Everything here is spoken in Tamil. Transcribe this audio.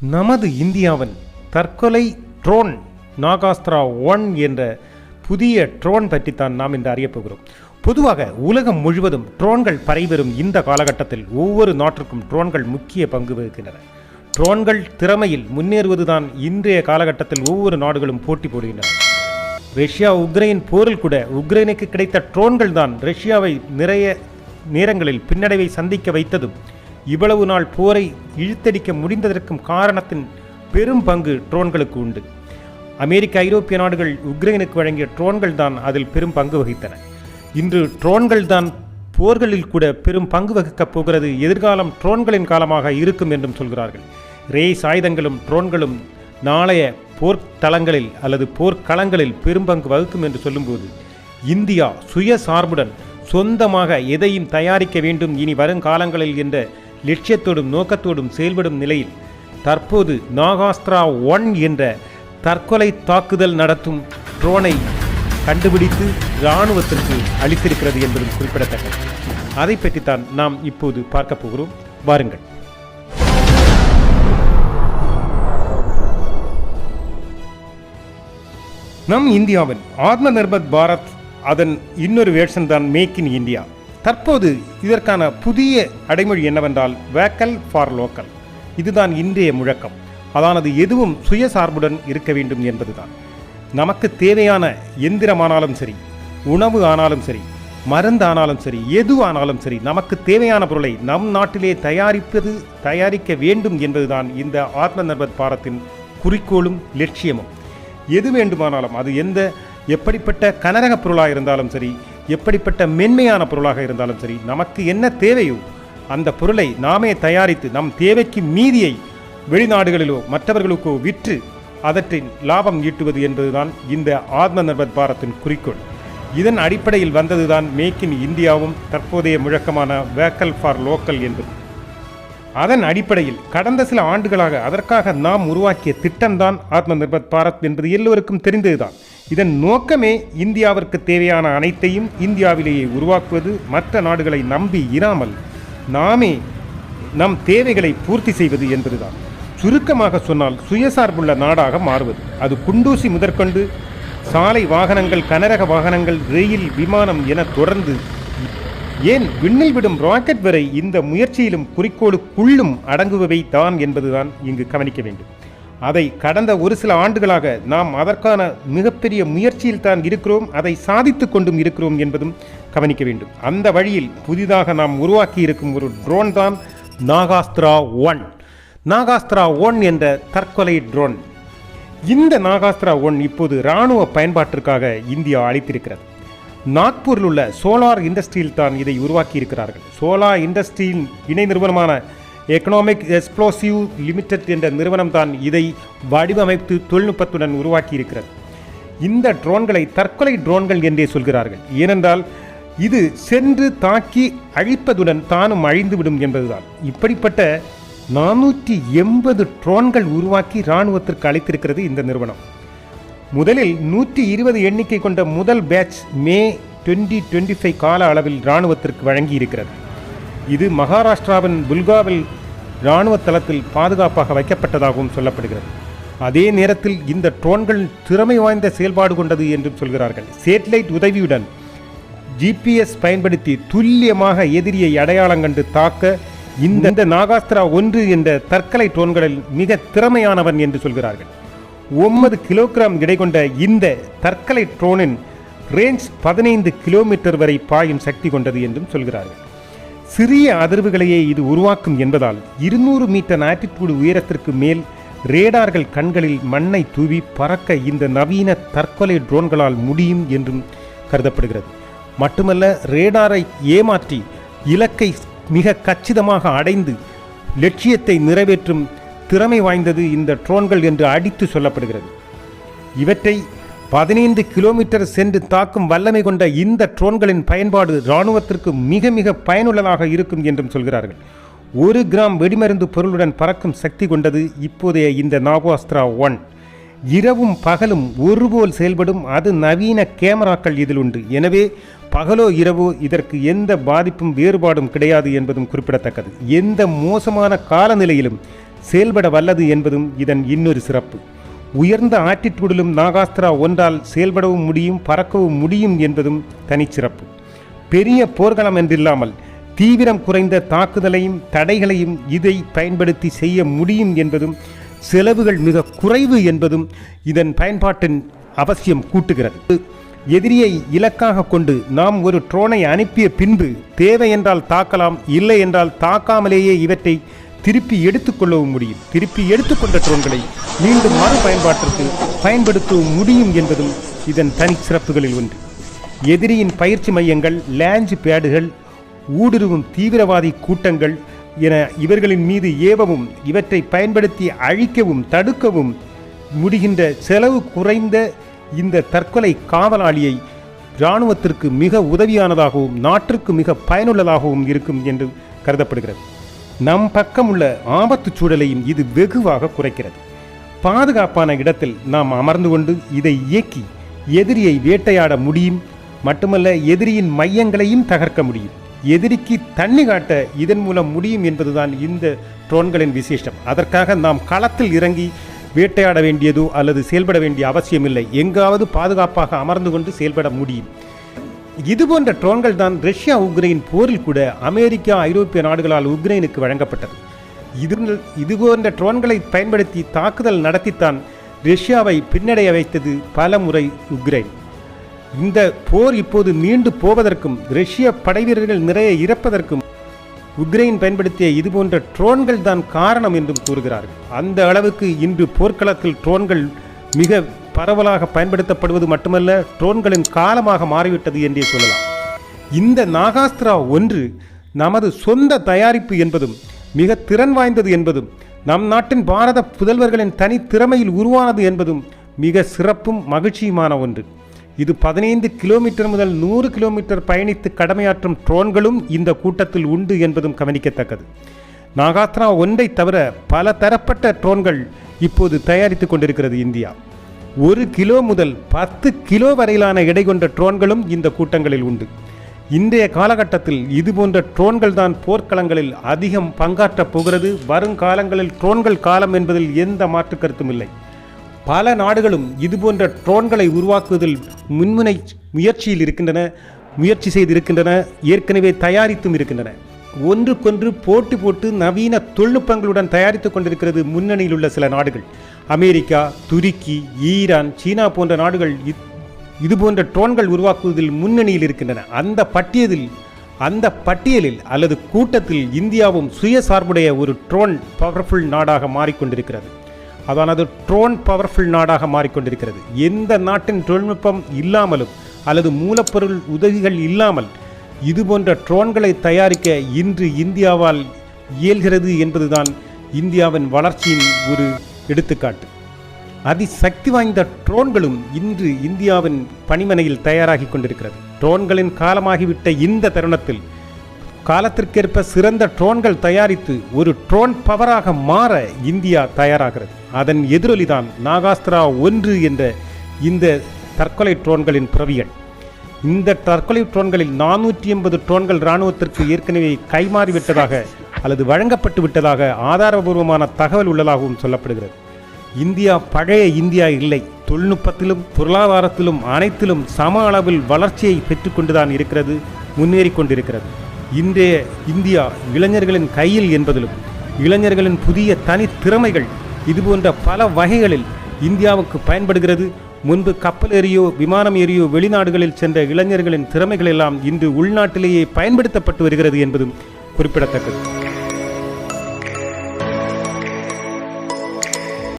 நமது இந்தியாவின் தற்கொலை ட்ரோன் நாகாஸ்திரா ஒன் என்ற புதிய ட்ரோன் பற்றித்தான் நாம் இன்று அறியப் போகிறோம். பொதுவாக உலகம் முழுவதும் ட்ரோன்கள் பறைபெறும் இந்த காலகட்டத்தில் ஒவ்வொரு நாட்டிற்கும் ட்ரோன்கள் முக்கிய பங்கு வகிக்கின்றன. ட்ரோன்கள் திறமையில் முன்னேறுவதுதான் இன்றைய காலகட்டத்தில் ஒவ்வொரு நாடுகளும் போட்டி போடுகின்றன. ரஷ்யா உக்ரைன் போரில் கூட உக்ரைனுக்கு கிடைத்த ட்ரோன்கள் தான் ரஷ்யாவை நிறைய நேரங்களில் பின்னடைவை சந்திக்க வைத்ததும் இவ்வளவு நாள் போரை இழுத்தடிக்க முடிந்ததற்கும் காரணத்தின் பெரும் பங்கு ட்ரோன்களுக்கு உண்டு. அமெரிக்க ஐரோப்பிய நாடுகள் உக்ரைனுக்கு வழங்கிய ட்ரோன்கள் தான் அதில் பெரும் பங்கு வகித்தன. இன்று ட்ரோன்கள் தான் போர்களில் கூட பெரும் பங்கு வகிக்கப் போகிறது. எதிர்காலம் ட்ரோன்களின் காலமாக இருக்கும் என்றும் சொல்கிறார்கள். ரேஸ் ஆயுதங்களும் ட்ரோன்களும் நாளைய போர்த்தளங்களில் அல்லது போர்க்களங்களில் பெரும்பங்கு வகுக்கும் என்று சொல்லும்போது இந்தியா சுயசார்புடன் சொந்தமாக எதையும் தயாரிக்க வேண்டும். இனி வருங்காலங்களில் என்ற லட்சியத்தோடும் நோக்கத்தோடும் செயல்படும் நிலையில் தற்போது நாகாஸ்திரா ஒன் என்ற தற்கொலை தாக்குதல் நடத்தும் ட்ரோனை கண்டுபிடித்து இராணுவத்திற்கு அளித்திருக்கிறது என்பதும் குறிப்பிடத்தக்கது. அதை பற்றித்தான் நாம் இப்போது பார்க்க போகிறோம். வாருங்கள். நம் இந்தியாவின் ஆத்ம நிர்பர் பாரத் அதன் இன்னொரு வேர்ஷன் தான் மேக் இன் இந்தியா தற்போது இதற்கான புதிய அடைமொழி என்னவென்றால் வேக்கல் ஃபார் லோக்கல் இதுதான் இன்றைய முழக்கம். அதானது எதுவும் சுயசார்புடன் இருக்க வேண்டும் என்பதுதான். நமக்கு தேவையான எந்திரமானாலும் சரி உணவு ஆனாலும் சரி மருந்தானாலும் சரி எதுவானாலும் சரி நமக்கு தேவையான பொருளை நம் நாட்டிலே தயாரிப்பது தயாரிக்க வேண்டும் என்பதுதான் இந்த ஆத்ம நிர்பர் பாரத்தின் குறிக்கோளும் லட்சியமும். எது வேண்டுமானாலும் அது எந்த எப்படிப்பட்ட கனரக பொருளாக இருந்தாலும் சரி எப்படிப்பட்ட மென்மையான பொருளாக இருந்தாலும் சரி நமக்கு என்ன தேவையோ அந்த பொருளை நாமே தயாரித்து நம் தேவைக்கு மீதியை வெளிநாடுகளிலோ மற்றவர்களுக்கோ விற்று அதற்றின் லாபம் ஈட்டுவது என்பதுதான் இந்த ஆத்ம நிர்பர் பாரத்தின் குறிக்கோள். இதன் அடிப்படையில் வந்ததுதான் மேக் இன் இந்தியாவும் தற்போதைய முழக்கமான வேக்கல் ஃபார் லோக்கல் என்பது. அதன் அடிப்படையில் கடந்த சில ஆண்டுகளாக அதற்காக நாம் உருவாக்கிய திட்டம்தான் ஆத்ம நிர்பர் பாரத் என்பது எல்லோருக்கும் தெரிந்ததுதான். இதன் நோக்கமே இந்தியாவிற்கு தேவையான அனைத்தையும் இந்தியாவிலேயே உருவாக்குவது மற்ற நாடுகளை நம்பி இராமல் நாமே நம் தேவைகளை பூர்த்தி செய்வது என்பதுதான். சுருக்கமாக சொன்னால் சுயசார்புள்ள நாடாக மாறுவது. அது குண்டூசி முதற்கொண்டு சாலை வாகனங்கள் கனரக வாகனங்கள் ரயில் விமானம் என தொடர்ந்து ஏன் விண்ணில் விடும் ராக்கெட் வரை இந்த முயற்சியிலும் குறிக்கோளுக்குள்ளும் அடங்குபவை தான் என்பதுதான் இங்கு கவனிக்க வேண்டும். அதை கடந்த ஒரு சில ஆண்டுகளாக நாம் அதற்கான மிகப்பெரிய முயற்சியில் தான் இருக்கிறோம் அதை சாதித்து கொண்டும் இருக்கிறோம் என்பதும் கவனிக்க வேண்டும். அந்த வழியில் புதிதாக நாம் உருவாக்கி இருக்கும் ஒரு ட்ரோன் தான் நாகாஸ்திரா ஒன் நாகாஸ்திரா ஒன் என்ற தற்கொலை ட்ரோன் இந்த நாகாஸ்திரா ஒன் இப்போது இராணுவ பயன்பாட்டிற்காக இந்தியா அளித்திருக்கிறது. நாக்பூரில் உள்ள சோலார் இண்டஸ்ட்ரியில் தான் இதை உருவாக்கி இருக்கிறார்கள் சோலார் இண்டஸ்ட்ரியின் இணை நிறுவனமான எக்கனாமிக் எக்ஸ்ப்ளோசிவ் லிமிடெட் என்ற நிறுவனம் தான் இதை வடிவமைத்து தொழில்நுட்பத்துடன் உருவாக்கி இருக்கிறது இந்த ட்ரோன்களை தற்கொலை ட்ரோன்கள் என்றே சொல்கிறார்கள். ஏனென்றால் இது சென்று தாக்கி அழிப்பதுடன் தானும் அழிந்துவிடும் என்பதுதான். இப்படிப்பட்ட நானூற்றி எண்பது ட்ரோன்கள் உருவாக்கி இராணுவத்திற்கு அளித்திருக்கிறது இந்த நிறுவனம். முதலில் நூற்றி இருபது எண்ணிக்கை கொண்ட முதல் batch May twenty twenty five கால அளவில் இராணுவத்திற்கு வழங்கி இருக்கிறது இது மகாராஷ்டிராவின் புல்காவில் இராணுவ தளத்தில் பாதுகாப்பாக வைக்கப்பட்டதாகவும் சொல்லப்படுகிறது. அதே நேரத்தில் இந்த ட்ரோன்கள் திறமை வாய்ந்த செயல்பாடு கொண்டது என்றும் சொல்கிறார்கள். சேட்டலைட் உதவியுடன் ஜிபிஎஸ் பயன்படுத்தி துல்லியமாக எதிரியை அடையாளம் கண்டு தாக்க இந்த நாகாஸ்திரா ஒன்று என்ற தற்கொலை ட்ரோன்களில் மிக திறமையானவன் என்று சொல்கிறார்கள். ஒன்பது கிலோகிராம் இடை கொண்ட இந்த தற்கொலை ட்ரோனின் ரேஞ்ச் பதினைந்து கிலோமீட்டர் வரை பாயும் சக்தி கொண்டது என்றும் சொல்கிறார்கள். சிறிய அதிர்வுகளையே இது உருவாக்கும் என்பதால் இருநூறு மீட்டர் ஆட்டிடியூடு உயரத்திற்கு மேல் ரேடார்கள் கண்களில் மண்ணை தூவி பறக்க இந்த நவீன தற்கொலை ட்ரோன்களால் முடியும் என்றும் கருதப்படுகிறது. மட்டுமல்ல ரேடாரை ஏமாற்றி இலக்கை மிக கச்சிதமாக அடைந்து லட்சியத்தை நிறைவேற்றும் திறமை வாய்ந்தது இந்த ட்ரோன்கள் என்று அடித்து சொல்லப்படுகிறது. இவற்றை பதினைந்து கிலோமீட்டர் சென்று தாக்கும் வல்லமை கொண்ட இந்த ட்ரோன்களின் பயன்பாடு இராணுவத்திற்கு மிக மிக பயனுள்ளதாக இருக்கும் என்றும் சொல்கிறார்கள். ஒரு கிராம் வெடிமருந்து பொருளுடன் பறக்கும் சக்தி கொண்டது இப்போதைய இந்த நாகோஸ்திரா ஒன். இரவும் பகலும் ஒருபோல் செயல்படும் அது நவீன கேமராக்கள் இதில் உண்டு. எனவே பகலோ இரவோ இதற்கு எந்த பாதிப்பும் வேறுபாடும் கிடையாது என்பதும் குறிப்பிடத்தக்கது. எந்த மோசமான காலநிலையிலும் செயல்பட வல்லது என்பதும் இதன் இன்னொரு சிறப்பு. உயர்ந்த ஆட்டிடியூடிலும் நாகாஸ்திரா ஒன்றால் செயல்படவும் முடியும் பறக்கவும் முடியும் என்பதும் தனிச்சிறப்பு. பெரிய போர்க்களம் என்றில்லாமல் தீவிரம் குறைந்த தாக்குதலையும் தடைகளையும் இதை பயன்படுத்தி செய்ய முடியும் என்பதும் செலவுகள் மிக குறைவு என்பதும் இதன் பயன்பாட்டின் அவசியம் கூட்டுகிறது. எதிரியை இலக்காக கொண்டு நாம் ஒரு ட்ரோனை அனுப்பிய பின்பு தேவை என்றால் தாக்கலாம் இல்லை என்றால் தாக்காமலேயே இவற்றை திருப்பி எடுத்துக்கொள்ளவும் முடியும். திருப்பி எடுத்துக்கொண்ட ட்ரோன்களை மீண்டும் மறு பயன்பாட்டிற்கு பயன்படுத்தவும் முடியும் என்பதும் இதன் தனி சிறப்புகளில் ஒன்று. எதிரியின் பயிற்சி மையங்கள் லேஞ்ச் பேடுகள் ஊடுருவும் தீவிரவாதி கூட்டங்கள் என இவர்களின் மீது ஏவவும் இவற்றை பயன்படுத்தி அழிக்கவும் தடுக்கவும் முடிகின்ற செலவு குறைந்த இந்த தற்கொலை காவலாளியை இராணுவத்திற்கு மிக உதவியானதாகவும் நாட்டிற்கு மிக பயனுள்ளதாகவும் இருக்கும் என்று கருதப்படுகிறது. நம் பக்கம் உள்ள ஆபத்துச் சூழலையும் இது வெகுவாக குறைக்கிறது. பாதுகாப்பான இடத்தில் நாம் அமர்ந்து கொண்டு இதை இயக்கி எதிரியை வேட்டையாட முடியும். மட்டுமல்ல எதிரியின் மையங்களையும் தகர்க்க முடியும். எதிரிக்கு தண்ணி காட்ட இதன் மூலம் முடியும் என்பதுதான் இந்த ட்ரோன்களின் விசேஷம். அதற்காக நாம் களத்தில் இறங்கி வேட்டையாட வேண்டியதோ அல்லது செயல்பட வேண்டிய அவசியமில்லை. எங்காவது பாதுகாப்பாக அமர்ந்து கொண்டு செயல்பட முடியும். இது போன்ற ட்ரோன்கள் தான் ரஷ்யா உக்ரைன் போரில் கூட அமெரிக்கா ஐரோப்பிய நாடுகளால் உக்ரைனுக்கு வழங்கப்பட்டது. இது இதுபோன்ற ட்ரோன்களை பயன்படுத்தி தாக்குதல் நடத்தித்தான் ரஷ்யாவை பின்னடைய வைத்தது பல முறை உக்ரைன். இந்த போர் இப்போது மீண்டு போவதற்கும் ரஷ்ய படைவீரர்கள் நிறைய இறப்பதற்கும் உக்ரைன் பயன்படுத்திய இதுபோன்ற ட்ரோன்கள் தான் காரணம் என்றும் கூறுகிறார்கள். அந்த அளவுக்கு இன்று போர்க்களத்தில் ட்ரோன்கள் மிக பரவலாக பயன்படுத்தப்படுவது மட்டுமல்ல ட்ரோன்களின் காலமாக மாறிவிட்டது என்றே சொல்லலாம். இந்த நாகாஸ்திரா ஒன்று நமது சொந்த தயாரிப்பு என்பதும் மிக திறன் வாய்ந்தது என்பதும் நம் நாட்டின் பாரத புதல்வர்களின் தனி திறமையில் உருவானது என்பதும் மிக சிறப்பும் மகிழ்ச்சியுமான ஒன்று. இது பதினைந்து கிலோமீட்டர் முதல் நூறு கிலோமீட்டர் பயணித்து கடமையாற்றும் ட்ரோன்களும் இந்த கூட்டத்தில் உண்டு என்பதும் கவனிக்கத்தக்கது. நாகாத்ரா ஒன்றை தவிர பல தரப்பட்ட ட்ரோன்கள் இப்போது தயாரித்து கொண்டிருக்கிறது இந்தியா. ஒரு கிலோ முதல் பத்து கிலோ வரையிலான எடை கொண்ட ட்ரோன்களும் இந்த கூட்டங்களில் உண்டு. இன்றைய காலகட்டத்தில் இதுபோன்ற ட்ரோன்கள் தான் போர்க்களங்களில் அதிகம் பங்காற்றப் போகிறது. வருங்காலங்களில் ட்ரோன்கள் காலம் என்பதில் எந்த மாற்று கருத்தும் இல்லை. பல நாடுகளும் இதுபோன்ற ட்ரோன்களை உருவாக்குவதில் முன்முனை முயற்சியில் இருக்கின்றன முயற்சி செய்திருக்கின்றன ஏற்கனவே தயாரித்தும் இருக்கின்றன. ஒன்றுக்கொன்று போட்டி போட்டு நவீன தொழில்நுட்பங்களுடன் தயாரித்துக் கொண்டிருக்கிறது முன்னணியில் உள்ள சில நாடுகள். அமெரிக்கா துருக்கி ஈரான் சீனா போன்ற நாடுகள் இது போன்ற ட்ரோன்கள் உருவாக்குவதில் முன்னணியில் இருக்கின்றன. அந்த பட்டியலில் அந்த பட்டியலில் அல்லது கூட்டத்தில் இந்தியாவும் சுயசார்புடைய ஒரு ட்ரோன் பவர்ஃபுல் நாடாக மாறிக்கொண்டிருக்கிறது. அதானது ட்ரோன் பவர்ஃபுல் நாடாக மாறிக்கொண்டிருக்கிறது. எந்த நாட்டின் தொழில்நுட்பம் இல்லாமலும் அல்லது மூலப்பொருள் உதவிகள் இல்லாமல் இதுபோன்ற ட்ரோன்களை தயாரிக்க இன்று இந்தியாவால் இயல்கிறது என்பதுதான் இந்தியாவின் வளர்ச்சியின் ஒரு எடுத்துக்காட்டு. அதிசக்தி வாய்ந்த ட்ரோன்களும் இன்று இந்தியாவின் பணிமனையில் தயாராகி கொண்டிருக்கிறது. ட்ரோன்களின் காலமாகிவிட்ட இந்த தருணத்தில் காலத்திற்கேற்ப சிறந்த ட்ரோன்கள் தயாரித்து ஒரு ட்ரோன் பவராக மாற இந்தியா தயாராகிறது. அதன் எதிரொலிதான் நாகாஸ்திரா ஒன்று என்ற இந்த தற்கொலை ட்ரோன்களின் பிறவியல் இந்த தற்கொலை ட்ரோன்களில் நானூற்றி எண்பது ட்ரோன்கள் இராணுவத்திற்கு ஏற்கனவே கைமாறிவிட்டதாக அல்லது வழங்கப்பட்டு விட்டதாக ஆதாரபூர்வமான தகவல் உள்ளதாகவும் சொல்லப்படுகிறது. இந்தியா பழைய இந்தியா இல்லை. தொழில்நுட்பத்திலும் பொருளாதாரத்திலும் அனைத்திலும் சம அளவில் வளர்ச்சியை பெற்றுக்கொண்டுதான் இருக்கிறது முன்னேறி கொண்டிருக்கிறது. இன்றைய இந்தியா இளைஞர்களின் கையில் என்பதிலும் இளைஞர்களின் புதிய தனி திறமைகள் இதுபோன்ற பல வகைகளில் இந்தியாவுக்கு பயன்படுகிறது. முன்பு கப்பல் எறியோ விமானம் எறியோ வெளிநாடுகளில் சென்ற இளைஞர்களின் திறமைகள் எல்லாம் இன்று உள்நாட்டிலேயே பயன்படுத்தப்பட்டு வருகிறது என்பதும் குறிப்பிடத்தக்கது.